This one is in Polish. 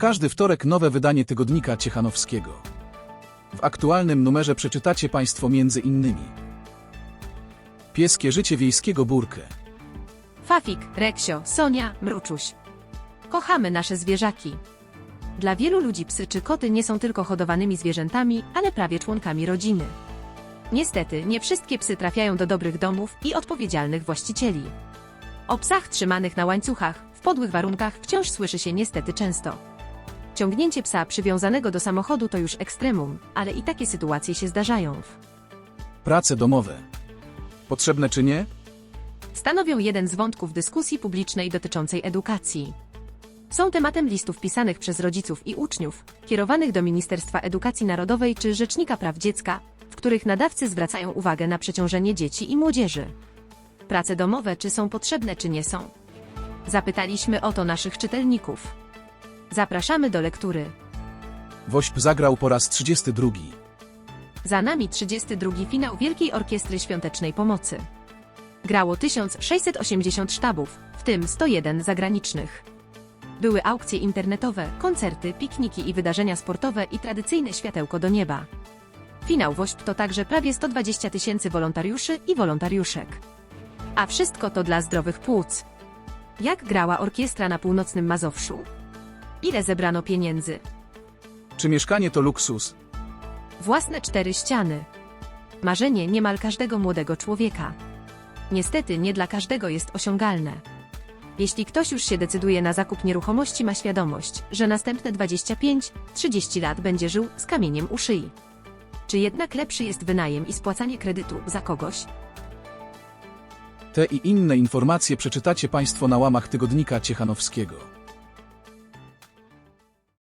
każdy wtorek nowe wydanie tygodnika Ciechanowskiego. W aktualnym numerze przeczytacie Państwo między innymi Pieskie życie wiejskiego Burkę, Fafik, Reksio, Sonia, Mruczuś. Kochamy nasze zwierzaki. Dla wielu ludzi psy czy koty nie są tylko hodowanymi zwierzętami, ale prawie członkami rodziny. Niestety, nie wszystkie psy trafiają do dobrych domów i odpowiedzialnych właścicieli. O psach trzymanych na łańcuchach, w podłych warunkach wciąż słyszy się niestety często. Ciągnięcie psa przywiązanego do samochodu to już ekstremum, ale i takie sytuacje się zdarzają. prace domowe. Potrzebne czy nie? stanowią jeden z wątków dyskusji publicznej dotyczącej edukacji. Są tematem listów pisanych przez rodziców i uczniów, kierowanych do Ministerstwa Edukacji Narodowej czy Rzecznika Praw Dziecka, w których nadawcy zwracają uwagę na przeciążenie dzieci i młodzieży. Prace domowe czy są potrzebne czy nie są? Zapytaliśmy o to naszych czytelników. Zapraszamy do lektury. Wośp zagrał po raz 32. Za nami 32 finał Wielkiej Orkiestry Świątecznej Pomocy. Grało 1680 sztabów, w tym 101 zagranicznych. Były aukcje internetowe, koncerty, pikniki i wydarzenia sportowe i tradycyjne światełko do nieba. Finał WOŚP to także prawie 120 tysięcy wolontariuszy i wolontariuszek. A wszystko to dla zdrowych płuc. Jak grała orkiestra na północnym Mazowszu? Ile zebrano pieniędzy? Czy mieszkanie to luksus? Własne cztery ściany. Marzenie niemal każdego młodego człowieka. Niestety nie dla każdego jest osiągalne. Jeśli ktoś już się decyduje na zakup nieruchomości, ma świadomość, że następne 25-30 lat będzie żył z kamieniem u szyi. Czy jednak lepszy jest wynajem i spłacanie kredytu za kogoś? Te i inne informacje przeczytacie Państwo na łamach tygodnika Ciechanowskiego.